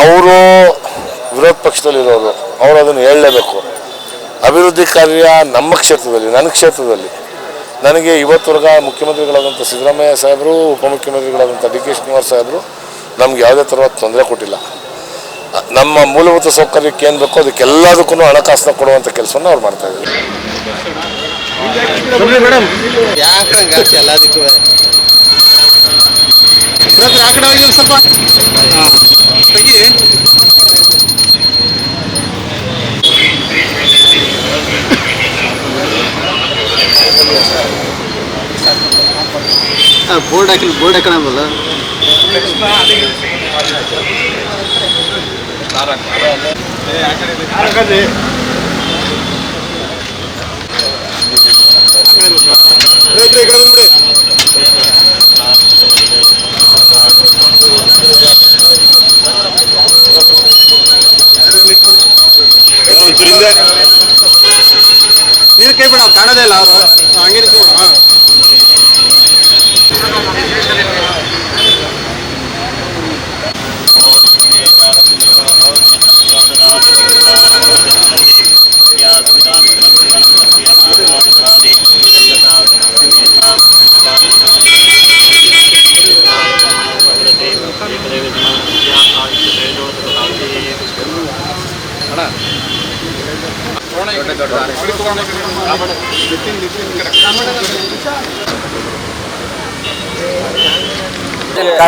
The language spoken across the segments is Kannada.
ಅವರು ವಿರೋಧ ಪಕ್ಷದಲ್ಲಿರೋರು ಅವರು ಅದನ್ನು ಹೇಳಲೇಬೇಕು. ಅಭಿವೃದ್ಧಿ ಕಾರ್ಯ ನಮ್ಮ ಕ್ಷೇತ್ರದಲ್ಲಿ ನನ್ನ ಕ್ಷೇತ್ರದಲ್ಲಿ. ನನಗೆ ಇವತ್ತುವರೆಗ ಮುಖ್ಯಮಂತ್ರಿಗಳಾದಂಥ ಸಿದ್ದರಾಮಯ್ಯ ಸಾಹೇಬರು ಉಪಮುಖ್ಯಮಂತ್ರಿಗಳಾದಂಥ ಡಿ ಕೆ ಶಿವಕುಮಾರ್ ಸಾಹೇಬರು ನಮ್ಗೆ ಯಾವುದೇ ಥರ ತೊಂದರೆ ಕೊಟ್ಟಿಲ್ಲ. ನಮ್ಮ ಮೂಲಭೂತ ಸೌಕರ್ಯಕ್ಕೆ ಏನು ಬೇಕೋ ಅದಕ್ಕೆಲ್ಲದಕ್ಕೂ ಹಣಕಾಸನ್ನ ಕೊಡುವಂಥ ಕೆಲಸವನ್ನು ಅವ್ರು ಮಾಡ್ತಾ ಇದ್ದಾರೆ. ಬೋರ್ಡ್ ಹಾಕಿ ಬೋರ್ಡ್ ಹಾಕೋಣಲ್ಲ ನೀನು ಕೈ ಬಿಡ ಕಾಣೋದೇ ಇಲ್ಲ ಅವರು അങ്ങനെ ആ.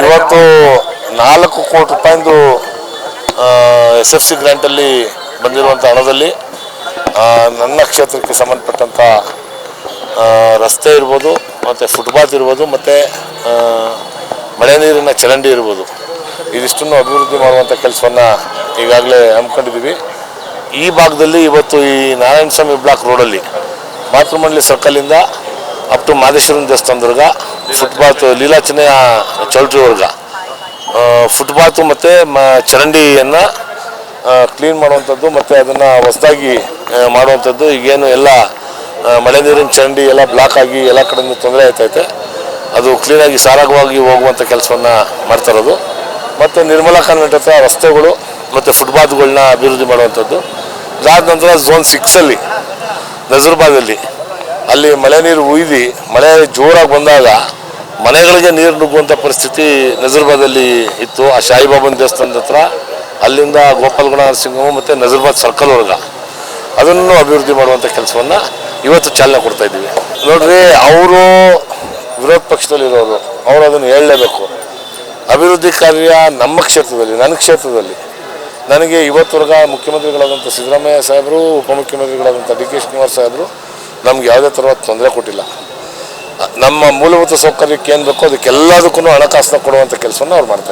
ಇವತ್ತು ನಾಲ್ಕು ಕೋಟಿ ರೂಪಾಯಿಂದು ಎಸ್ ಎಫ್ ಸಿ ಗ್ರ್ಯಾಂಟಲ್ಲಿ ಬಂದಿರುವಂಥ ಹಣದಲ್ಲಿ ನನ್ನ ಕ್ಷೇತ್ರಕ್ಕೆ ಸಂಬಂಧಪಟ್ಟಂಥ ರಸ್ತೆ ಇರ್ಬೋದು, ಮತ್ತು ಫುಟ್ಪಾತ್ ಇರ್ಬೋದು, ಮತ್ತು ಮಳೆ ನೀರಿನ ಚರಂಡಿ ಇರ್ಬೋದು. ಇದಿಷ್ಟನ್ನು ಅಭಿವೃದ್ಧಿ ಮಾಡುವಂಥ ಕೆಲಸವನ್ನು ಈಗಾಗಲೇ ಹಮ್ಮಿಕೊಂಡಿದ್ದೀವಿ. ಈ ಭಾಗದಲ್ಲಿ ಇವತ್ತು ಈ ನಾರಾಯಣ ಸ್ವಾಮಿ ಬ್ಲಾಕ್ ರೋಡಲ್ಲಿ ಮಾತೃಮಂಡಲಿ ಸರ್ಕಲಿಂದ ಅಪ್ ಟು ಮಾದೇಶ್ವರನ ದೇವಸ್ಥಾನದವರೆಗ ಫುಟ್ಪಾತ್ ಲೀಲಾಚನೆಯ ಚೌಲ್ಟ್ರಿವರೆಗ ಫುಟ್ಪಾತ್ ಮತ್ತು ಮ, ಚರಂಡಿಯನ್ನು ಕ್ಲೀನ್ ಮಾಡುವಂಥದ್ದು ಮತ್ತು ಅದನ್ನು ಹೊಸದಾಗಿ ಮಾಡುವಂಥದ್ದು. ಈಗೇನು ಎಲ್ಲ ಮಳೆ ನೀರಿನ ಚರಂಡಿ ಎಲ್ಲ ಬ್ಲಾಕ್ ಆಗಿ ಎಲ್ಲ ಕಡೆಯಿಂದ ತೊಂದರೆ ಆಯ್ತೈತೆ ಅದು ಕ್ಲೀನಾಗಿ ಸಾರಾಗವಾಗಿ ಹೋಗುವಂಥ ಕೆಲಸವನ್ನು ಮಾಡ್ತಾ ಇರೋದು. ಮತ್ತು ನಿರ್ಮಲಾ ಕಾನ್ವೆಂಟ್ ಹತ್ರ ರಸ್ತೆಗಳು ಮತ್ತು ಫುಟ್ಪಾತ್ಗಳನ್ನ ಅಭಿವೃದ್ಧಿ ಮಾಡುವಂಥದ್ದು. ಅದಾದ ನಂತರ ಝೋನ್ ಸಿಕ್ಸಲ್ಲಿ ನಜರ್ಬಾದಲ್ಲಿ. ಅಲ್ಲಿ ಮಳೆ ನೀರು ಉಯ್ದು, ಮಳೆ ಜೋರಾಗಿ ಬಂದಾಗ ಮನೆಗಳಿಗೆ ನೀರು ನುಗ್ಗುವಂಥ ಪರಿಸ್ಥಿತಿ ನಜರ್ಬಾದಲ್ಲಿ ಇತ್ತು. ಆ ಶಾಯಿಬಾಬನ ದೇವಸ್ಥಾನದ ಹತ್ರ, ಅಲ್ಲಿಂದ ಗೋಪಾಲ್ಗುಣ ನರಸಿಂಹವು ಮತ್ತು ನಜರ್ಬಾದ್ ಸರ್ಕಲ್ ವರ್ಗ ಅದನ್ನು ಅಭಿವೃದ್ಧಿ ಮಾಡುವಂಥ ಕೆಲಸವನ್ನು ಇವತ್ತು ಚಾಲನೆ ಕೊಡ್ತಾ ಇದ್ದೀವಿ. ನೋಡ್ರಿ, ಅವರು ವಿರೋಧ ಪಕ್ಷದಲ್ಲಿರೋರು ಅವರು ಅದನ್ನು ಹೇಳಲೇಬೇಕು. ಅಭಿವೃದ್ಧಿ ಕಾರ್ಯ ನಮ್ಮ ಕ್ಷೇತ್ರದಲ್ಲಿ, ನನ್ನ ಕ್ಷೇತ್ರದಲ್ಲಿ. ನನಗೆ ಇವತ್ತುವರೆಗ ಮುಖ್ಯಮಂತ್ರಿಗಳಾದಂಥ ಸಿದ್ದರಾಮಯ್ಯ ಸಾಹೇಬರು, ಉಪಮುಖ್ಯಮಂತ್ರಿಗಳಾದಂಥ ಡಿ ಕೆ ಶಿವಕುಮಾರ್ ಸಾಹೇಬರು ನಮ್ಗೆ ಯಾವುದೇ ಥರ ತೊಂದರೆ ಕೊಟ್ಟಿಲ್ಲ. ನಮ್ಮ ಮೂಲಭೂತ ಸೌಕರ್ಯಕ್ಕೆ ಏನು ಬೇಕೋ ಅದಕ್ಕೆಲ್ಲದಕ್ಕೂ ಹಣಕಾಸನ್ನ ಕೊಡುವಂಥ ಕೆಲಸವನ್ನು ಅವ್ರು ಮಾಡ್ತಾ ಇದ್ದಾರೆ.